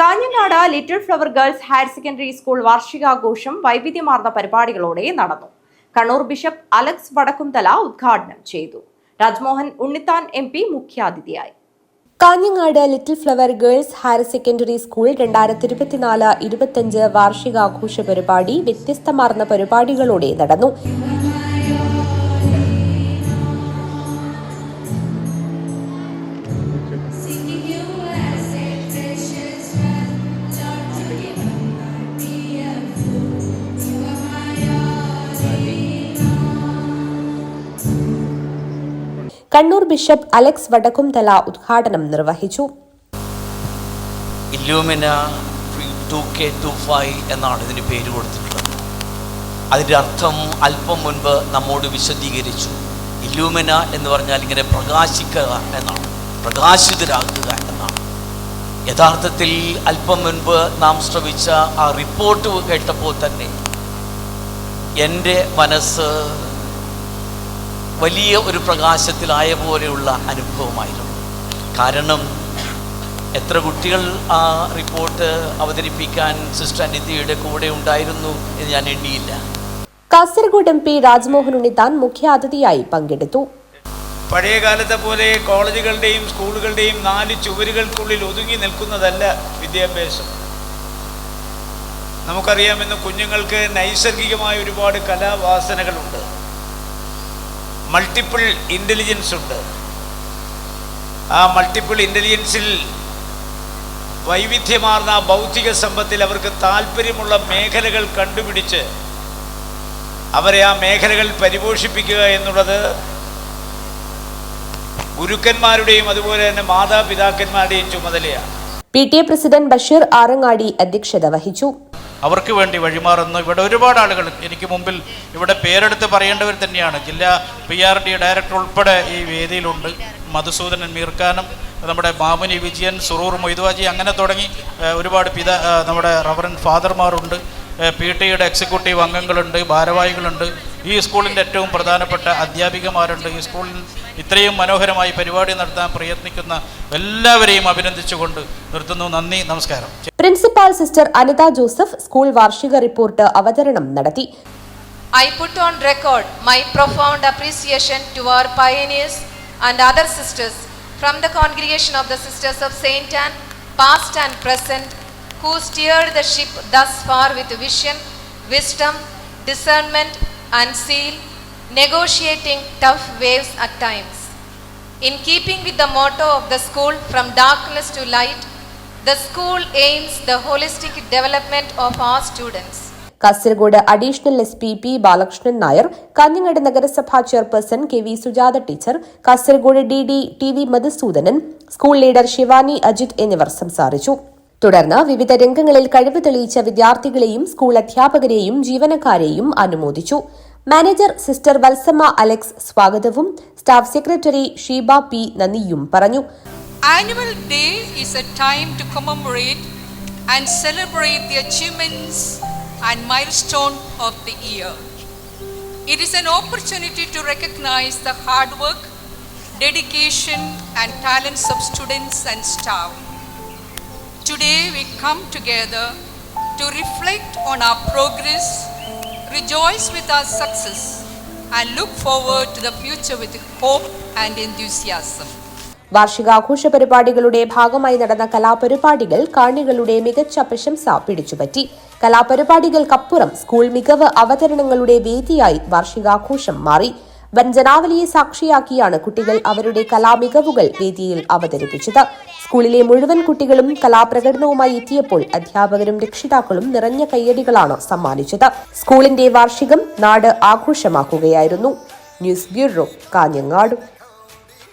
Kanhangad little flower girls higher secondary school വാർഷികാഘോഷം വൈവിധ്യമാർന്ന പരിപാടികളോടെ നടന്നു. കണ്ണൂർ ബിഷപ്പ് അലക്സ് വടക്കുംതല ഉദ്ഘാടനം ചെയ്തു. രാജ്മോഹൻ ഉണ്ണിത്താൻ എം പി മുഖ്യാതിഥിയായി. Kanhangad little flower girls higher secondary school രണ്ടായിരത്തി ഇരുപത്തിനാല് ഇരുപത്തിയഞ്ച് വാർഷികാഘോഷ പരിപാടി വ്യത്യസ്തമാർന്ന പരിപാടികളോടെ നടന്നു. കണ്ണൂർ ബിഷപ്പ് അലക്സ് വടക്കുംതല ഉദ്ഘാടനം നിർവഹിച്ചു. എന്നാണ് ഇതിന് പേര് കൊടുത്തിട്ടുള്ളത്. അതിന്റെ അർത്ഥം അല്പം മുൻപ് നമ്മോട് വിശദീകരിച്ചു. ഇല്യൂമിന എന്ന് പറഞ്ഞാൽ ഇങ്ങനെ പ്രകാശിക്കുക എന്നാണ്. പ്രകാശിതരാക്കുക എന്നാണ്. യഥാർത്ഥത്തിൽ അല്പം മുൻപ് നാം ശ്രമിച്ച ആ റിപ്പോർട്ട് കേട്ടപ്പോൾ തന്നെ എന്റെ മനസ്സ് വലിയ ഒരു പ്രകാശത്തിലായ പോലെയുള്ള അനുഭവമായിരുന്നു. കാരണം എത്ര കുട്ടികൾ ആ റിപ്പോർട്ട് അവതരിപ്പിക്കാൻ സിസ്റ്റർ അനിതയുടെ കൂടെ ഉണ്ടായിരുന്നു എന്ന് ഞാൻ എണ്ണിയില്ല. കാസർഗോഡ് എം പി രാജ്മോഹൻ ഉണ്ണിത്താൻ മുഖ്യാതിഥിയായി പങ്കെടുത്തു. പഴയ കാലത്തെ പോലെ കോളേജുകളുടെയും സ്കൂളുകളുടെയും നാല് ചുവരുകൾക്കുള്ളിൽ ഒതുങ്ങി നിൽക്കുന്നതല്ല വിദ്യാഭ്യാസം. നമുക്കറിയാമെന്ന് കുഞ്ഞുങ്ങൾക്ക് നൈസർഗികമായ ഒരുപാട് കലാവാസനകളുണ്ട്. മൾട്ടിപ്പിൾ ഇന്റലിജൻസ് ഉണ്ട്. ആ മൾട്ടിപ്പിൾ ഇന്റലിജൻസിൽ വൈവിധ്യമാർന്ന ഭൗതിക സമ്പത്തിൽ അവർക്ക് താല്പര്യമുള്ള മേഖലകൾ കണ്ടുപിടിച്ച് അവരെ ആ മേഖലകൾ പരിപോഷിപ്പിക്കുക എന്നുള്ളത് ഗുരുക്കന്മാരുടെയും അതുപോലെ തന്നെ മാതാപിതാക്കന്മാരുടെയും ചുമതലയാണ്. P T A president Basheer Arangadi അധ്യക്ഷത വഹിച്ചു. അവർക്ക് വേണ്ടി വഴിമാറുന്നു. ഇവിടെ ഒരുപാട് ആളുകൾ എനിക്ക് മുമ്പിൽ ഇവിടെ പേരെടുത്ത് പറയേണ്ടവർ തന്നെയാണ്. ജില്ലാ പി ആർ ഡി ഡയറക്ടർ ഉൾപ്പെടെ ഈ വേദിയിലുണ്ട്. മധുസൂദനൻ മീർഖാനും നമ്മുടെ മാമുനി വിജയൻ സുറൂർ മൊയ്തുവാജി അങ്ങനെ തുടങ്ങി ഒരുപാട് പിത നമ്മുടെ റവറൻ ഫാദർമാരുണ്ട്. പി ടിയുടെ എക്സിക്യൂട്ടീവ് അംഗങ്ങളുണ്ട് ഭാരവാഹികളുണ്ട്. ഈ സ്കൂളിന്റെ ഏറ്റവും പ്രധാനപ്പെട്ട അധ്യാപികമാരുണ്ട്. ഈ സ്കൂളിൽ ഇത്രയും മനോഹരമായി പരിപാടി നടത്താൻ പ്രയത്നിക്കുന്ന എല്ലാവരെയും അഭിനന്ദിച്ചുകൊണ്ട് നിർത്തുന്നു. നന്ദി നമസ്കാരം. Principal sister Anitha Joseph school വാർഷിക റിപ്പോർട്ട് അവതരണം നടത്തി. I put on record my profound appreciation to our pioneers and other sisters from the congregation of the sisters of saint and past and present who steered the ship thus far with vision wisdom discernment and seal, negotiating tough waves at times. In keeping with the motto of the school, from darkness to light, the school aims the holistic development of our students. Kasaragod additional S P P Balakrishnan Nair Kanhangad നഗരസഭാ chairperson K V Sujatha teacher Kasaragod D D T V Madhusoodanan school leader Shivani Ajith എന്നിവർ സംസാരിച്ചു തുടർന്ന് വിവിധ രംഗങ്ങളിൽ കഴിവ് തെളിയിച്ച വിദ്യാർത്ഥികളെയും school അധ്യാപകരെയും ജീവനക്കാരെയും അനുമോദിച്ചു മാനേജർ സിസ്റ്റർ വത്സമ്മ അലക്സ് സ്വാഗതവും സ്റ്റാഫ് സെക്രട്ടറി ഷീബ പി നന്ദിയും പറഞ്ഞു Annual Day is a time to commemorate and celebrate the achievements and milestone of the year. It is an opportunity to recognize the hard work, dedication and talents of students and staff. Today we come together to reflect on our progress, rejoice with our success and look forward to the future with hope and enthusiasm. വാർഷികാഘോഷ പരിപാടികളുടെ ഭാഗമായി നടന്ന കലാപരിപാടികൾ കാണികളുടെ മികച്ച പ്രശംസ പിടിച്ചുപറ്റി. കലാപരിപാടികൾക്കപ്പുറം school മികവ് അവതരണങ്ങളുടെ വേദിയായി വാർഷികാഘോഷം മാറി. വൻ സാക്ഷിയാക്കിയാണ് കുട്ടികൾ അവരുടെ കലാമികവുകൾ വേദിയിൽ അവതരിപ്പിച്ചത്. സ്കൂളിലെ മുഴുവൻ കുട്ടികളും കലാപ്രകടനവുമായി എത്തിയപ്പോൾ അധ്യാപകരും രക്ഷിതാക്കളും നിറഞ്ഞ കയ്യടികളാണ് സമ്മാനിച്ചത്. സ്കൂളിന്റെ വാർഷികം നാട് ആഘോഷമാക്കുകയായിരുന്നു. News bureau Kanhangad.